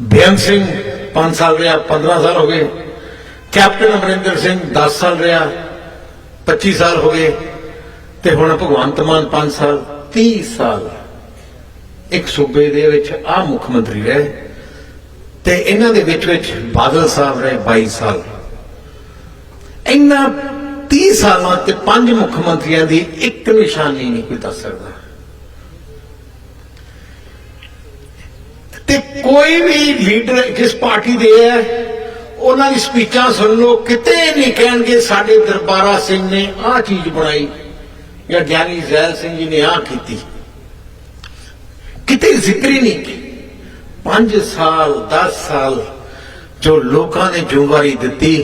ਬੇਅੰਤ ਸਿੰਘ 5 ਸਾਲ ਰਿਹਾ 15 ਸਾਲ ਹੋ ਗਏ। ਕੈਪਟਨ ਅਮਰਿੰਦਰ ਸਿੰਘ 10 ਸਾਲ ਰਿਹਾ 25 ਸਾਲ ਹੋ ਗਏ। ਤੇ ਹੁਣ ਭਗਵੰਤ ਮਾਨ 5 ਸਾਲ 30 ਸਾਲ। ਇੱਕ ਸੂਬੇ ਦੇ ਵਿੱਚ ਆ ਮੁੱਖ ਮੰਤਰੀ ਰਹੇ। ਤੇ ਇਹਨਾਂ ਦੇ ਵਿੱਚ ਵਿੱਚ ਬਾਦਲ ਸਾਹਿਬ ਰਹੇ 22 ਸਾਲ। ਇਹਨਾਂ 30 ਸਾਲਾਂ ਤੇ ਪੰਜ ਮੁੱਖ ਮੰਤਰੀਆਂ ਦੀ ਇੱਕ ਨਿਸ਼ਾਨੀ ਨਹੀਂ ਕੋਈ ਦੱਸ ਸਕਦਾ। ਤੇ ਕੋਈ ਵੀ ਲੀਡਰ ਜਿਸ ਪਾਰਟੀ ਦੇ ਹੈ, ਉਹਨਾਂ ਦੀ ਸਪੀਚਾਂ ਸੁਣ ਲਓ, ਕਿਤੇ ਨਹੀਂ ਕਹਿਣਗੇ ਸਾਡੇ ਦਰਬਾਰਾ ਸਿੰਘ ਨੇ ਆਹ ਚੀਜ਼ ਬਣਾਈ, ਜਾਂ ਗਿਆਨੀ ਜ਼ੈਲ ਸਿੰਘ ਜੀ ਨੇ ਆਹ ਕੀਤੀ। ਕਿਤੇ ਜ਼ਿਕਰ ਹੀ ਨਹੀਂ 5 ਸਾਲ 10 ਸਾਲ ਜੋ ਲੋਕਾਂ ਨੇ ਜ਼ਿੰਮੇਵਾਰੀ ਦਿੱਤੀ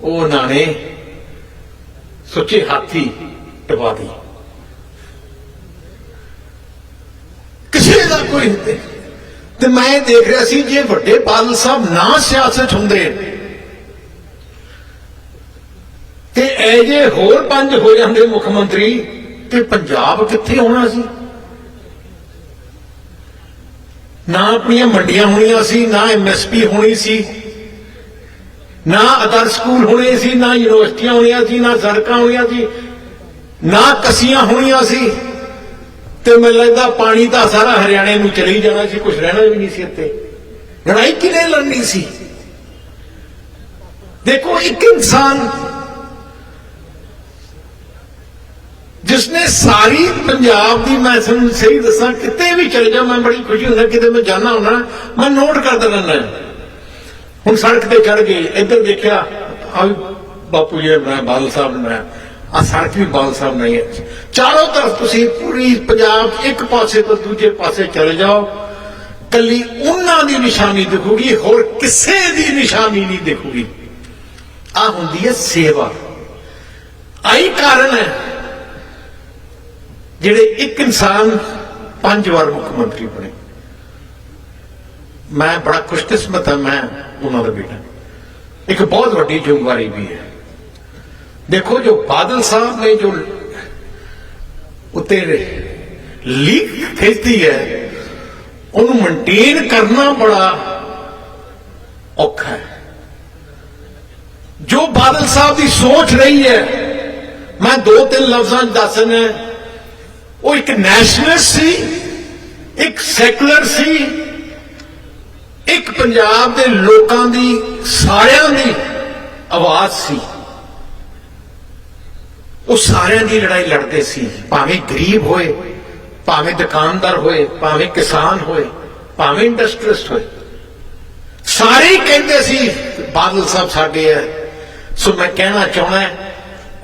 ਉਹ ਉਹਨਾਂ ਨੇ ਸੁੱਚੇ ਹਾਥੀ ਟਪਾ ਦੀ ਕਿਸੇ ਦਾ ਕੋਈ ਨਹੀਂ। ਤੇ ਮੈਂ ਦੇਖ ਰਿਹਾ ਸੀ ਜੇ ਵੱਡੇ ਬਾਦਲ ਸਾਹਿਬ ਨਾ ਸਿਆਸਤ ਹੁੰਦੇ ਤੇ ਇਹ ਜੇ ਹੋਰ ਪੰਜ ਹੋ ਜਾਂਦੇ ਮੁੱਖ ਮੰਤਰੀ, ਤੇ ਪੰਜਾਬ ਕਿੱਥੇ ਹੋਣਾ ਸੀ? ਨਾ ਆਪਣੀਆਂ ਮੰਡੀਆਂ ਹੋਣੀਆਂ ਸੀ, ਨਾ ਐਮਐਸਪੀ ਹੋਣੀ ਸੀ, ਨਾ ਅਦਰ ਸਕੂਲ ਹੋਣੇ ਸੀ, ਨਾ ਯੂਨੀਵਰਸਿਟੀਆਂ ਹੋਣੀਆਂ ਸੀ, ਨਾ ਸੜਕਾਂ ਹੋਣੀਆਂ ਸੀ, ਨਾ ਕਸੀਆਂ ਹੋਣੀਆਂ ਸੀ। ਤੇ ਮੈਨੂੰ ਲੱਗਦਾ ਪਾਣੀ ਤਾਂ ਸਾਰਾ ਹਰਿਆਣੇ ਨੂੰ ਚਲੀ ਜਾਣਾ ਸੀ ਕੁਝ ਰਹਿਣਾ ਵੀ ਨਹੀਂ ਸੀ ਇੱਥੇ। ਲੜਾਈ ਕਿਨੇ ਲੜਨੀ ਸੀ? ਦੇਖੋ, ਇੱਕ ਇਨਸਾਨ ਜਿਸਨੇ ਸਾਰੀ ਪੰਜਾਬ ਦੀ, ਮੈਂ ਤੁਹਾਨੂੰ ਸਹੀ ਦੱਸਾਂ, ਕਿਤੇ ਵੀ ਚਲੇ ਜਾ ਮੈਂ ਬੜੀ ਖੁਸ਼ੀ ਹੁੰਦਾ ਕਿਤੇ ਮੈਂ ਜਾਣਾ ਹੁੰਦਾ, ਮੈਂ ਨੋਟ ਕਰਦਾ ਰਹਿੰਦਾ ਹੁਣ ਸੜਕ ਤੇ ਚੜ ਗਏ ਇੱਧਰ ਦੇਖਿਆ ਆ ਵੀ ਬਾਪੂ ਜੀ ਨੇ ਬਣਾਇਆ ਬਾਦਲ ਸਾਹਿਬ ਨੇ ਬਣਾਇਆ ਆ ਸੜਕ ਵੀ ਬਾਲ ਸਾਹਿਬ ਨਹੀਂ ਹੈ। ਚਾਰੋਂ ਤਰਫ ਤੁਸੀਂ ਪੂਰੀ ਪੰਜਾਬ ਇੱਕ ਪਾਸੇ ਤੋਂ ਦੂਜੇ ਪਾਸੇ ਚਲੇ ਜਾਓ। ਕੱਲੀ ਉਹਨਾਂ ਦੀ ਨਿਸ਼ਾਨੀ ਦਿਖੂਗੀ, ਹੋਰ ਕਿਸੇ ਦੀ ਨਿਸ਼ਾਨੀ ਨਹੀਂ ਦਿਖੂਗੀ। ਆ ਹੁੰਦੀ ਹੈ ਸੇਵਾ। ਆਈ ਕਾਰਨ ਹੈ ਜਿਹੜੇ ਇੱਕ ਇਨਸਾਨ ਪੰਜ ਵਾਰ ਮੁੱਖ ਮੰਤਰੀ ਬਣੇ। ਮੈਂ ਬੜਾ ਖੁਸ਼ਕਿਸਮਤ ਹਾਂ, ਮੈਂ ਉਹਨਾਂ ਦਾ ਬੇਟਾ। ਇੱਕ ਬਹੁਤ ਵੱਡੀ ਜ਼ਿੰਮੇਵਾਰੀ ਵੀ ਹੈ। ਦੇਖੋ ਜੋ ਬਾਦਲ ਸਾਹਿਬ ਨੇ ਜੋ ਉੱਤੇ ਲੀਕ ਖੇਤੀ ਹੈ, ਉਹਨੂੰ ਮੇਨਟੇਨ ਕਰਨਾ ਬੜਾ ਔਖਾ ਹੈ। ਜੋ ਬਾਦਲ ਸਾਹਿਬ ਦੀ ਸੋਚ ਰਹੀ ਹੈ, ਮੈਂ ਦੋ ਤਿੰਨ ਲਫ਼ਜ਼ਾਂ 'ਚ ਦੱਸਣਾ ਉਹ ਇੱਕ ਨੈਸ਼ਨਲਿਸਟ ਸੀ, ਇੱਕ ਸੈਕੂਲਰ ਸੀ, ਇੱਕ ਪੰਜਾਬ ਦੇ ਲੋਕਾਂ ਦੀ, ਸਾਰਿਆਂ ਦੀ ਆਵਾਜ਼ ਸੀ। ਉਹ ਸਾਰਿਆਂ ਦੀ ਲੜਾਈ ਲੜਦੇ ਸੀ। ਭਾਵੇਂ ਗਰੀਬ ਹੋਏ, ਭਾਵੇਂ ਦੁਕਾਨਦਾਰ ਹੋਏ, ਭਾਵੇਂ ਕਿਸਾਨ ਹੋਏ, ਭਾਵੇਂ ਇੰਡਸਟਰੀਸਟ ਹੋਏ। ਸਾਰੇ ਕਹਿੰਦੇ ਸੀ, ਬਾਦਲ ਸਾਹਿਬ ਸਾਡੇ ਹੈ ਸੋ ਮੈਂ ਕਹਿਣਾ ਚਾਹਣਾ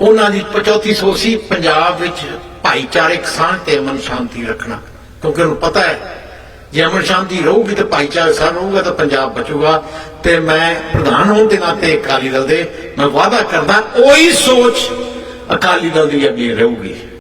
ਉਹਨਾਂ ਦੀ ਪਚੌਤੀ ਸੌ ਸੀ ਪੰਜਾਬ ਵਿੱਚ ਭਾਈਚਾਰਕ ਸਾਂਝ ਤੇ ਅਮਨ ਸ਼ਾਂਤੀ ਰੱਖਣਾ। ਕਿਉਂਕਿ ਉਹਨੂੰ ਪਤਾ ਹੈ, ਜੇ ਅਮਨ ਸ਼ਾਂਤੀ ਰਹੂਗੀ ਤੇ ਭਾਈਚਾਰਕ ਸਾਂਝ ਰਹੂਗਾ ਤਾਂ ਪੰਜਾਬ ਬਚੂਗਾ। ਤੇ ਮੈਂ ਪ੍ਰਧਾਨ ਹੋਣ ਦੇ ਨਾਤੇ ਅਕਾਲੀ ਦਲ ਦੇ, ਮੈਂ ਵਾਅਦਾ ਕਰਦਾ, ਉਹੀ ਸੋਚ ਅਕਾਲੀ ਦਲ ਦੀ ਅੱਗੇ ਰਹੂਗੀ।